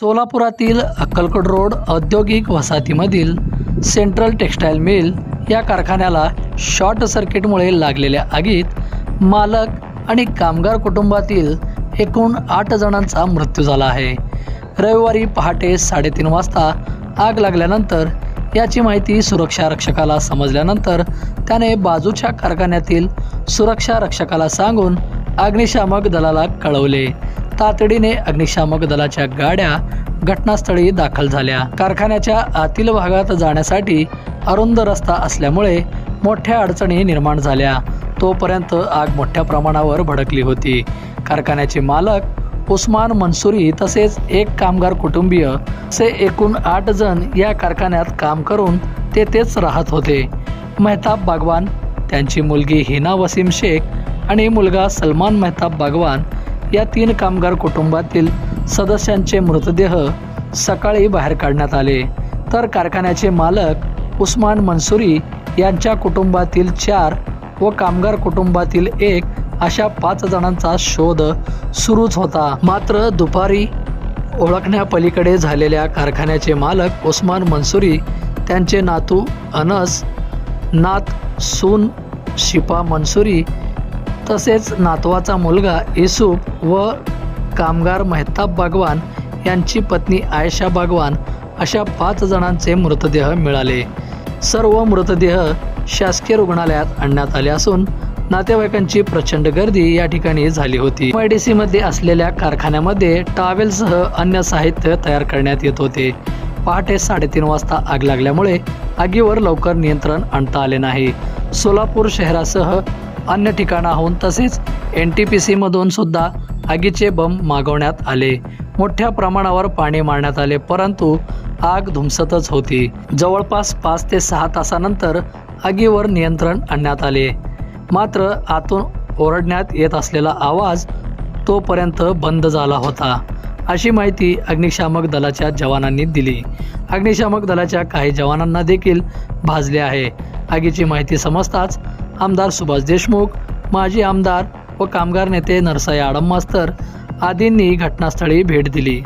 सोलापुरातील Akkalkot road औद्योगिक वसाहतीमधील central textile mill या कारखान्याला शॉर्ट सर्किटमुळे लागलेल्या आगीत मालक आणि कामगार कुटुंबातील एकूण आठ जणांचा मृत्यू झाला आहे. रविवारी पहाटे साडेतीन वाजता आग लागल्यानंतर याची माहिती सुरक्षा रक्षकाला समजल्यानंतर त्याने बाजूच्या कारखान्यातील सुरक्षा रक्षकाला सांगून अग्निशामक दलाला कळवले. तातडीने अग्निशामक दलाच्या गाड्या घटनास्थळी दाखल झाल्या. कारखान्याच्या आतील भागात जाण्यासाठी अरुंद रस्ता असल्यामुळे मोठ्या अडचणी निर्माण झाल्या. तोपर्यंत आग मोठ्या प्रमाणावर भडकली होती. कारखान्याचे मालक उस्मान मनसुरी तसेच एक कामगार कुटुंबीय असे एकूण आठ जण या कारखान्यात काम करून तेथेच राहत होते. मेहताब बागवान त्यांची मुलगी हिना वसीम शेख आणि मुलगा सलमान मेहताब बागवान या तीन कामगार कुटुंबातील सदस्यांचे मृतदेह सकाळी बाहेर काढण्यात आले. तर कारखान्याचे मालक उस्मान मनसुरी यांच्या कुटुंबातील चार व कामगार कुटुंबातील एक अशा पाच जणांचा शोध सुरूच होता. मात्र दुपारी ओळखण्यापलीकडे झालेल्या कारखान्याचे मालक उस्मान मनसुरी त्यांचे नातू अनस नात सून शिपा मनसुरी तसेच नातवाचा मुलगा युसुफ व कामगार मेहताब बागवान यांची पत्नी आयशा बागवान अशा पाच जणांचे मृतदेह मिळाले. सर्व मृतदेह शासकीय रुग्णालयात आणण्यात आले असून नातेवाईकांची प्रचंड गर्दी या ठिकाणी झाली होती. एमआयडीसी मध्ये डी सीमध्ये असलेल्या कारखान्यामध्ये टावेलसह अन्य साहित्य तयार करण्यात येत होते. पहाटे साडेतीन वाजता आग लागल्यामुळे आगीवर लवकर नियंत्रण आणता आले नाही. सोलापूर शहरासह अन्य ठिकाणाहून तसेच एन टी पी सीमधून सुद्धा आगीचे बंब मागवण्यात आले. मोठ्या प्रमाणावर पाणी मारण्यात आले परंतु आग धुमसतच होती. जवळपास पाच ते सहा तासानंतर आगीवर नियंत्रण आणण्यात आले. मात्र आतून ओरडण्यात येत असलेला आवाज तोपर्यंत बंद झाला होता. अशी माहिती अग्निशामक दलाच्या जवानांनी दिली. अग्निशामक दलाच्या काही जवानांना देखील भाजले आहे. आगीची माहिती समजताच आमदार सुभाष देशमुख माजी आमदार व कामगार नेते नरसाई आडम मास्तर आदींनी घटनास्थळी भेट दिली.